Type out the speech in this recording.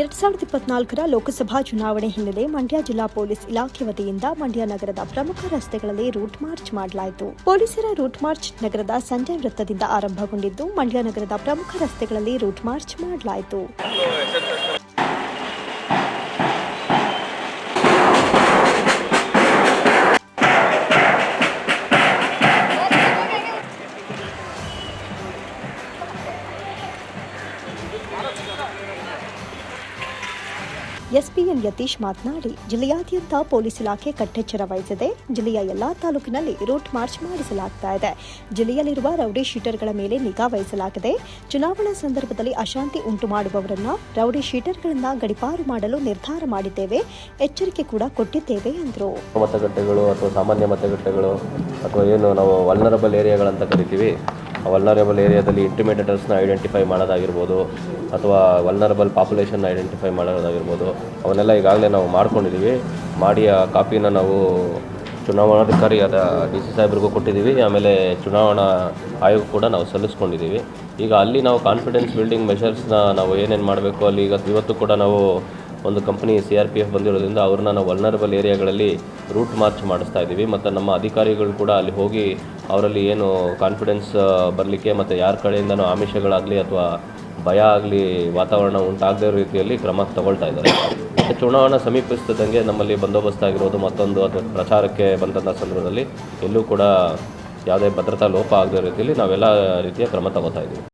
ಎರಡ್ ಸಾವಿರದ ಇಪ್ಪತ್ನಾಲ್ಕರ ಲೋಕಸಭಾ ಚುನಾವಣೆ ಹಿನ್ನೆಲೆ ಮಂಡ್ಯ ಜಿಲ್ಲಾ ಪೊಲೀಸ್ ಇಲಾಖೆ ವತಿಯಿಂದ ಮಂಡ್ಯ ನಗರದ ಪ್ರಮುಖ ರಸ್ತೆಗಳಲ್ಲಿ ರೂಟ್ ಮಾರ್ಚ್ ಮಾಡಲಾಯಿತು. ಪೊಲೀಸರ ರೂಟ್ ಮಾರ್ಚ್ ನಗರದ ಸಂಜೆ ವೃತ್ತದಿಂದ ಆರಂಭಗೊಂಡಿದ್ದು, ಮಂಡ್ಯ ನಗರದ ಪ್ರಮುಖ ರಸ್ತೆಗಳಲ್ಲಿ ರೂಟ್ ಮಾರ್ಚ್ ಮಾಡಲಾಯಿತು. ಎಸ್ಪಿಎನ್ ಯತೀಶ್ ಮಾತನಾಡಿ, ಜಿಲ್ಲೆಯಾದ್ಯಂತ ಪೊಲೀಸ್ ಇಲಾಖೆ ಕಟ್ಟೆಚ್ಚರ ವಹಿಸಿದೆ. ಜಿಲ್ಲೆಯ ಎಲ್ಲಾ ತಾಲೂಕಿನಲ್ಲಿ ರೂಟ್ ಮಾರ್ಚ್ ಮಾಡಿಸಲಾಗ್ತಾ ಇದೆ. ಜಿಲ್ಲೆಯಲ್ಲಿರುವ ರೌಡಿ ಶೀಟರ್ಗಳ ಮೇಲೆ ನಿಗಾ ವಹಿಸಲಾಗಿದೆ. ಚುನಾವಣಾ ಸಂದರ್ಭದಲ್ಲಿ ಅಶಾಂತಿ ಉಂಟು ಮಾಡುವವರನ್ನ ರೌಡಿ ಶೀಟರ್ಗಳನ್ನ ಗಡಿಪಾರು ಮಾಡಲು ನಿರ್ಧಾರ ಮಾಡಿದ್ದೇವೆ. ಎಚ್ಚರಿಕೆ ಕೂಡ ಕೊಟ್ಟಿದ್ದೇವೆ ಎಂದರು ಮತಗಟ್ಟೆಗಳು ಅಥವಾ ಸಾಮಾನ್ಯ ಮತಗಟ್ಟೆಗಳು ಅಥವಾ ಏನು ನಾವು ವಲ್ನರಬಲ್ ಏರಿಯಾಗಳಂತ ಕರಿತೀವಿ ವಲ್ನರಬಲ್ ಏರಿಯಾದಲ್ಲಿ ಇಂಟಿಮೇಟೇಟರ್ಸ್ನ ಐಡೆಂಟಿಫೈ ಮಾಡೋದಾಗಿರ್ಬೋದು ಅಥವಾ ವಲ್ನರಬಲ್ ಪಾಪ್ಯುಲೇಷನ್ ಐಡೆಂಟಿಫೈ ಮಾಡೋದಾಗಿರ್ಬೋದು, ಅವನ್ನೆಲ್ಲ ಈಗಾಗಲೇ ನಾವು ಮಾಡ್ಕೊಂಡಿದ್ದೀವಿ ಮಾಡಿ ಆ ಕಾಪಿನ ನಾವು ಚುನಾವಣಾಧಿಕಾರಿಯಾದ ಡಿ ಸಿ ಸಾಹೇಬ್ರಿಗೂ ಕೊಟ್ಟಿದ್ದೀವಿ ಆಮೇಲೆ ಚುನಾವಣಾ ಆಯೋಗ ಕೂಡ ನಾವು ಸಲ್ಲಿಸ್ಕೊಂಡಿದ್ದೀವಿ ಈಗ ಅಲ್ಲಿ ನಾವು ಕಾನ್ಫಿಡೆನ್ಸ್ ಬಿಲ್ಡಿಂಗ್ ಮೆಷರ್ಸ್ನ ನಾವು ಏನೇನು ಮಾಡಬೇಕು, ಅಲ್ಲಿ ಈಗ ಇವತ್ತು ಕೂಡ ನಾವು ಒಂದು company C R P F ಬಂದಿರೋದ್ರಿಂದ ಅವ್ರನ್ನ ನಾವು ವಲ್ನರಬಲ್ ಏರಿಯಾಗಳಲ್ಲಿ ರೂಟ್ ಮಾರ್ಚ್ ಮಾಡಿಸ್ತಾ ಇದ್ದೀವಿ ಮತ್ತು ನಮ್ಮ ಅಧಿಕಾರಿಗಳು ಕೂಡ ಅಲ್ಲಿ ಹೋಗಿ ಅವರಲ್ಲಿ ಏನು ಕಾನ್ಫಿಡೆನ್ಸ್ ಬರಲಿಕ್ಕೆ ಮತ್ತು ಯಾರ ಕಡೆಯಿಂದನೂ ಆಮಿಷಗಳಾಗಲಿ ಅಥವಾ ಭಯ ಆಗಲಿ ವಾತಾವರಣ ಉಂಟಾಗದೇ ರೀತಿಯಲ್ಲಿ ಕ್ರಮ ತಗೊಳ್ತಾ ಇದ್ದಾರೆ. ಮತ್ತು ಚುನಾವಣಾ ಸಮೀಪಿಸ್ತಿದ್ದಂಗೆ ನಮ್ಮಲ್ಲಿ ಬಂದೋಬಸ್ತ್ ಆಗಿರೋದು ಮತ್ತೊಂದು ಅಥವಾ ಪ್ರಚಾರಕ್ಕೆ ಬಂದಂಥ ಸಂದರ್ಭದಲ್ಲಿ ಎಲ್ಲೂ ಕೂಡ ಯಾವುದೇ ಭದ್ರತಾ ಲೋಪ ಆಗದೇ ರೀತಿಯಲ್ಲಿ ನಾವೆಲ್ಲ ರೀತಿಯ ಕ್ರಮ ತಗೋತಾ ಇದ್ದೀವಿ.